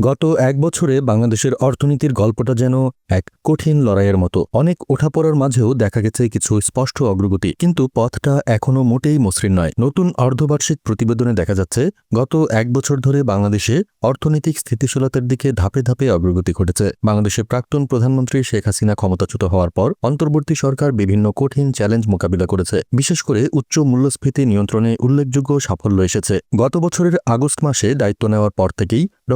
গত এক বছরে বাংলাদেশের অর্থনীতির গল্পটা যেন এক কঠিন লড়াইয়ের মতো। অনেক ওঠাপড়ার মাঝেও দেখা গেছে কিছু স্পষ্ট অগ্রগতি, কিন্তু পথটা এখনও মোটেই মসৃণ নয়। নতুন অর্ধবার্ষিক প্রতিবেদনে দেখা যাচ্ছে, গত এক বছর ধরে বাংলাদেশে অর্থনৈতিক স্থিতিশীলতার দিকে ধাপে ধাপে অগ্রগতি ঘটেছে। বাংলাদেশের প্রাক্তন প্রধানমন্ত্রী শেখ হাসিনা ক্ষমতাচ্যুত হওয়ার পর অন্তর্বর্তী সরকার বিভিন্ন কঠিন চ্যালেঞ্জ মোকাবিলা করেছে। বিশেষ করে উচ্চ মূল্যস্ফীতি নিয়ন্ত্রণে উল্লেখযোগ্য সাফল্য এসেছে। গত বছরের আগস্ট মাসে দায়িত্ব নেওয়ার পর থেকেই ড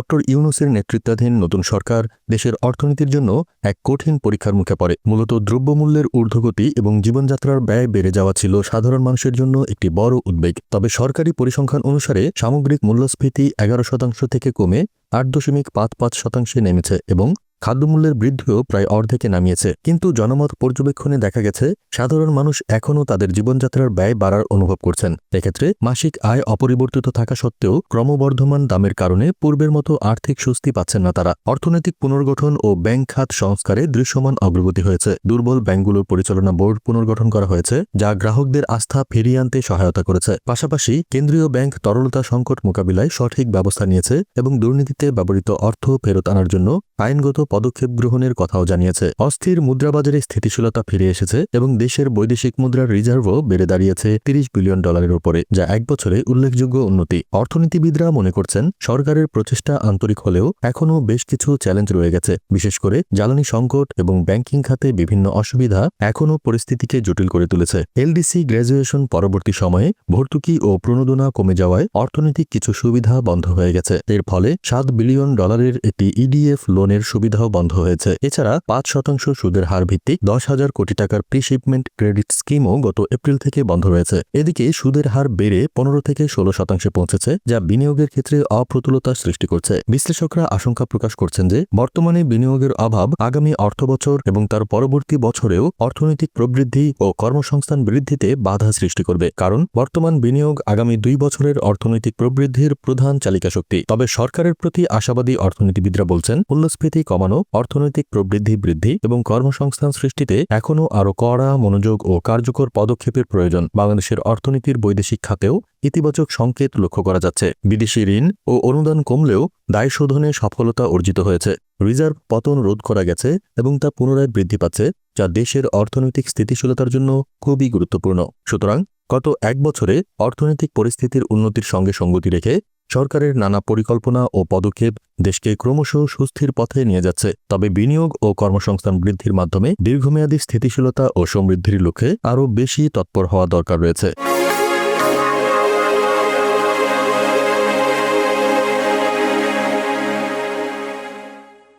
ইউনুসের নেতৃত্বাধীন নতুন সরকার দেশের অর্থনীতির জন্য এক কঠিন পরীক্ষার মুখে পড়ে। মূলত দ্রব্যমূল্যের ঊর্ধ্বগতি এবং জীবনযাত্রার ব্যয় বেড়ে যাওয়া ছিল সাধারণ মানুষের জন্য একটি বড় উদ্বেগ। তবে সরকারি পরিসংখ্যান অনুসারে সামগ্রিক মূল্যস্ফীতি এগারো শতাংশ থেকে কমে আট দশমিক পাঁচ পাঁচ শতাংশে নেমেছে এবং খাদ্যমূল্যের বৃদ্ধিও প্রায় অর্ধেকে নামিয়েছে। কিন্তু জনমত পর্যবেক্ষণে দেখা গেছে, সাধারণ মানুষ এখনও তাদের জীবনযাত্রার ব্যয় বাড়ার অনুভব করছেন। এক্ষেত্রে মাসিক আয় অপরিবর্তিত থাকা সত্ত্বেও ক্রমবর্ধমান দামের কারণে পূর্বের মতো আর্থিক স্বস্তি পাচ্ছেন না তারা। অর্থনৈতিক পুনর্গঠন ও ব্যাংক খাত সংস্কারে দৃশ্যমান অগ্রগতি হয়েছে। দুর্বল ব্যাংকগুলোর পরিচালনা বোর্ড পুনর্গঠন করা হয়েছে, যা গ্রাহকদের আস্থা ফিরিয়ে আনতে সহায়তা করেছে। পাশাপাশি কেন্দ্রীয় ব্যাংক তরলতা সংকট মোকাবিলায় সঠিক ব্যবস্থা নিয়েছে এবং দুর্নীতিতে ব্যবহৃত অর্থ ফেরত আনার জন্য আইনগত পদক্ষেপ গ্রহণের কথাও জানিয়েছে। অস্থির মুদ্রাবাজারে স্থিতিশীলতা ফিরে এসেছে এবং দেশের বৈদেশিক মুদ্রার রিজার্ভও বেড়ে দাঁড়িয়েছে তিরিশ বিলিয়ন ডলারের উপরে, যা এক বছরে উল্লেখযোগ্য উন্নতি। অর্থনীতিবিদরা মনে করছেন, সরকারের প্রচেষ্টা আন্তরিক হলেও এখনও বেশ কিছু চ্যালেঞ্জ রয়ে গেছে। বিশেষ করে জ্বালানি সংকট এবং ব্যাংকিং খাতে বিভিন্ন অসুবিধা এখনও পরিস্থিতিকে জটিল করে তুলেছে। এলডিসি গ্র্যাজুয়েশন পরবর্তী সময়ে ভর্তুকি ও প্রণোদনা কমে যাওয়ায় অর্থনৈতিক কিছু সুবিধা বন্ধ হয়ে গেছে। এর ফলে সাত বিলিয়ন ডলারের একটি ইডিএফ লোনের সুবিধাও বন্ধ হয়েছে। এছাড়া পাঁচ শতাংশ সুদের হার ভিত্তিক দশ হাজার কোটি টাকার প্রিশিপমেন্ট ক্রেডিট স্কিমও গত এপ্রিল থেকে বন্ধ রয়েছে। এদিকে সুদের হার বেড়ে পনেরো থেকে ষোলো শতাংশে পৌঁছেছে, যা বিনিয়োগের ক্ষেত্রে অপ্রতুলতা সৃষ্টি করছে। বিশ্লেষকরা আশঙ্কা প্রকাশ করছেন যে, বর্তমানে বিনিয়োগের অভাব আগামী অর্থবছর এবং তার পরবর্তী বছরেও অর্থনৈতিক প্রবৃদ্ধি ও কর্মসংস্থান বৃদ্ধিতে বাধা সৃষ্টি করবে। কারণ, বর্তমান বিনিয়োগ আগামী দুই বছরের অর্থনৈতিক প্রবৃদ্ধির প্রধান চালিকা শক্তি তবে সরকারের প্রতি আশাবাদী অর্থনীতিবিদরা বলছেন মূল্যস্ফীতি কমানো অর্থনৈতিক প্রবৃদ্ধি বৃদ্ধি এবং কর্মসংস্থান সৃষ্টিতে এখনও আরও কড়া মনোযোগ ও কার্যকর পদক্ষেপের প্রয়োজন বাংলাদেশের অর্থনীতির বৈদেশিক খাতেও ইতিবাচক সংকেত লক্ষ্য করা যাচ্ছে। বিদেশি ঋণ ও অনুদান কমলেও দায় শোধনে সফলতা অর্জিত হয়েছে। রিজার্ভ পতন রোধ করা গেছে এবং তা পুনরায় বৃদ্ধি পাচ্ছে, যা দেশের অর্থনৈতিক স্থিতিশীলতার জন্য খুবই গুরুত্বপূর্ণ। সুতরাং গত এক বছরে অর্থনৈতিক পরিস্থিতির উন্নতির সঙ্গে সঙ্গতি রেখে সরকারের নানা পরিকল্পনা ও পদক্ষেপ দেশকে ক্রমশ সুস্থির পথে নিয়ে যাচ্ছে। তবে বিনিয়োগ ও কর্মসংস্থান বৃদ্ধির মাধ্যমে দীর্ঘমেয়াদী স্থিতিশীলতা ও সমৃদ্ধির লক্ষ্যে আরও বেশি তৎপর হওয়া দরকার রয়েছে।